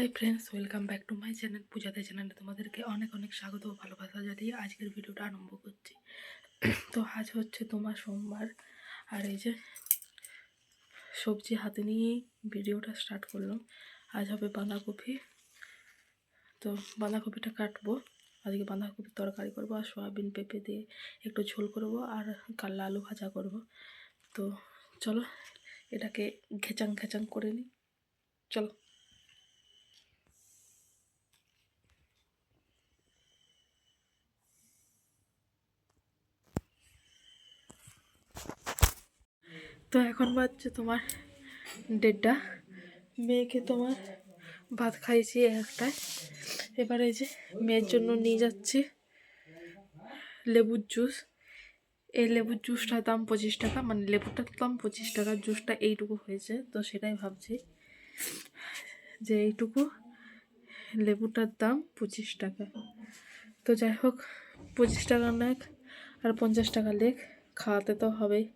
Hi friends welcome back to my channel পূজাতে চ্যানেলে তোমাদেরকে অনেক অনেক স্বাগত ও ভালোবাসা জানিয়ে আজকের ভিডিওটা আরম্ভ করছি। তো আজ হচ্ছে তোমার সোমবার, আর এই যে সবজি হাতে নিয়েই ভিডিওটা স্টার্ট করলাম। আজ হবে বাঁধাকপি। তো বাঁধাকপিটা কাটবো। আজকে বাঁধাকপির তরকারি করব আর সয়াবিন, পেঁপে দিয়ে একটু ঝোল করব আর কাল্লা আলু ভাজা করব। তো চলো, এটাকে ঘেচাং ঘেচাং করে নিই। চলো। তো এখন বাজছে তোমার দেড়টা। মেয়েকে তোমার ভাত খাইয়েছি একটায়। এবারে যে মেয়ের জন্য নিয়ে যাচ্ছি লেবুর জুস। এই লেবুর জুসটার দাম পঁচিশ টাকা মানে লেবুটার দাম পঁচিশ টাকা জুসটা এইটুকু হয়েছে, তো সেটাই ভাবছি যে এইটুকু লেবুটার দাম পঁচিশ টাকা। তো যাই হোক, পঁচিশ টাকা নেক আর পঞ্চাশ টাকা লেখ খাওয়াতে তো হবেই।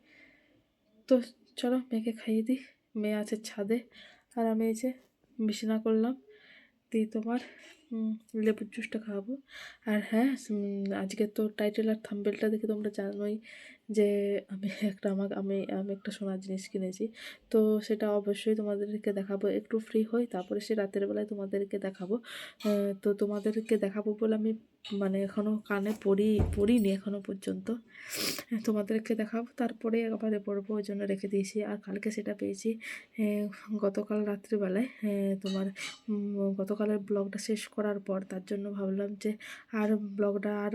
তো চলো মেয়েকে খাইয়ে দিই। মেয়ে আছে ছাদে। আর আমি এই যে বিছানা করলাম। দিয়ে তোমার। লেবুর জুসটা খাওয়াবো আর হ্যাঁ আজকে তো টাইটেল আর থাম্বেলটা দেখে তোমরা জানোই যে আমি একটা আমাকে, আমি আমি একটা সোনার জিনিস কিনেছি। তো সেটা অবশ্যই তোমাদেরকে দেখাবো, একটু ফ্রি হই, তারপরে সে রাতের বেলায় তোমাদেরকে দেখাবো। তো তোমাদেরকে দেখাবো বলে আমি মানে এখনও কানে পড়ি, পড়িনি এখনও পর্যন্ত। তোমাদেরকে দেখাবো, তারপরে একবারে পড়ব ওই জন্য রেখে দিয়েছি। আর কালকে সেটা পেয়েছি গতকাল রাত্রিবেলায় তোমার গতকালের ব্লগটা শেষ করার পর তার জন্য ভাবলাম যে আর ব্লগটা আর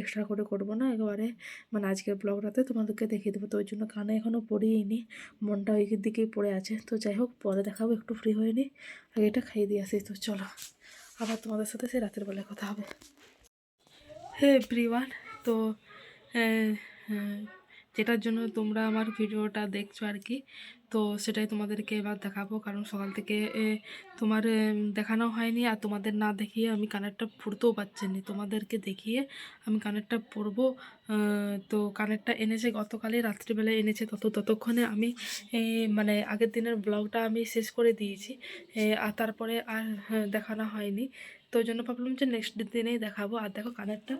এক্সট্রা করে করব না একেবারে। মানে আজকের ব্লগটাতে তোমাদেরকে দেখিয়ে দেবো। তো ওই জন্য কানে এখনও পড়িনি মনটা ওই দিকেই পড়ে আছে। তো যাই হোক পরে দেখাবো একটু ফ্রি হয়ে নিই আগে এটা খাইয়ে দিয়ে আসি। তো চলো আবার তোমাদের সাথে সে রাতের বেলায় কথা হবে। হে এভরিওয়ান তো আহ, আহ, যেটার জন্য তোমরা আমার ভিডিওটা দেখছ আর কি। তো সেটাই তোমাদেরকে এবার দেখাবো। কারণ সকাল থেকে তোমার দেখানো হয়নি। আর তোমাদের না দেখিয়ে আমি কানেরটা পড়তেও পারছিনি তোমাদেরকে দেখিয়ে আমি কানেরটা পরবো তো কানেরটা এনেছে গতকালই রাত্রিবেলায় এনেছে তত ততক্ষণে আমি মানে আগের দিনের ব্লগটা আমি শেষ করে দিয়েছি। আর তারপরে আর হ্যাঁ, দেখানো হয়নি। তো জন্য ভাবলাম যে নেক্সট দিনেই দেখাবো। আর দেখো কানেরটা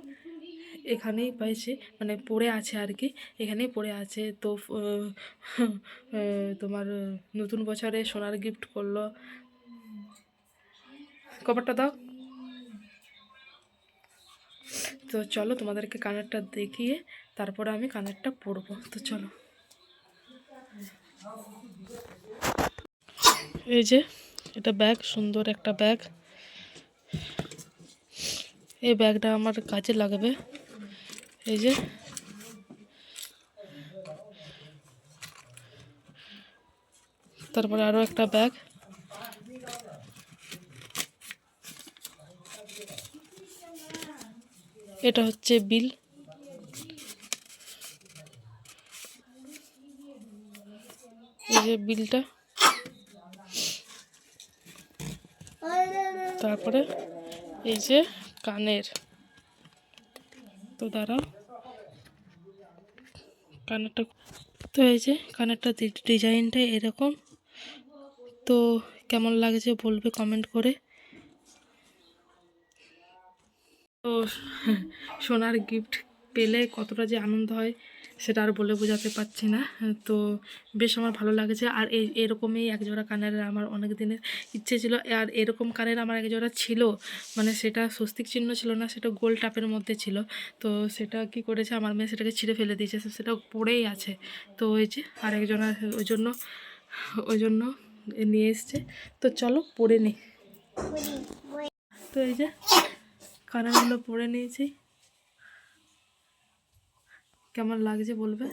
এখানেই পাইছে মানে পড়ে আছে আর কি, এখানেই পড়ে আছে। তো তোমার নতুন বছরে সোনার গিফট করল। কভারটা দাও। তো চলো তোমাদেরকে কানেরটা দেখিয়ে তারপরে আমি কানেরটা পরবো। তো চলো। এই যে, এটা ব্যাগ সুন্দর একটা ব্যাগ এই ব্যাগটা আমার কাজে লাগবে। এই যে। তারপরে আরও একটা ব্যাগ এটা হচ্ছে বিল এই যে বিলটা তারপরে এই যে কানের। তো দাঁড়াও। কানেরটা তো এই যে কানেরটা ডিজাইনটা এরকম। তো কেমন লাগছে বলবে কমেন্ট করে। তো সোনার গিফট পেলে কতটা যে আনন্দ হয় সেটা আর বলে বোঝাতে পারছি না। তো বেশ আমার ভালো লাগছে। আর এই এরকমই একজোড়া কানের আমার অনেক দিনের ইচ্ছে ছিল। আর এরকম কানের আমার একজোড়া ছিল মানে সেটা স্বস্তিক চিহ্ন ছিল না, সেটা গোল টাপের মধ্যে ছিল। তো সেটা কি করেছে, আমার মেয়ে সেটাকে ছিঁড়ে ফেলে দিয়েছে সেটা পড়েই আছে। তো ওই যে আরেকজনের ওই জন্য ওই জন্য নিয়ে এসছে। তো চলো পড়ে নিই। তো এই যে কানেরগুলো পরে নিয়েছি। কেমন লাগছে বলবে?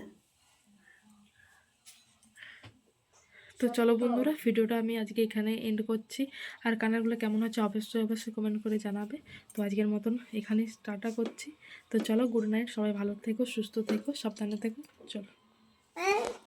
তো চলো বন্ধুরা, ভিডিওটা আমি আজকে এখানে এন্ড করছি। আর কানারগুলো কেমন হচ্ছে অবশ্যই অবশ্যই কমেন্ট করে জানাবে। তো আজকের মতন এখানে স্টার্টা করছি। তো চলো গুড নাইট সবাই ভালো থেকো, সুস্থ থেকো, সাবধানে থেকো। চলো।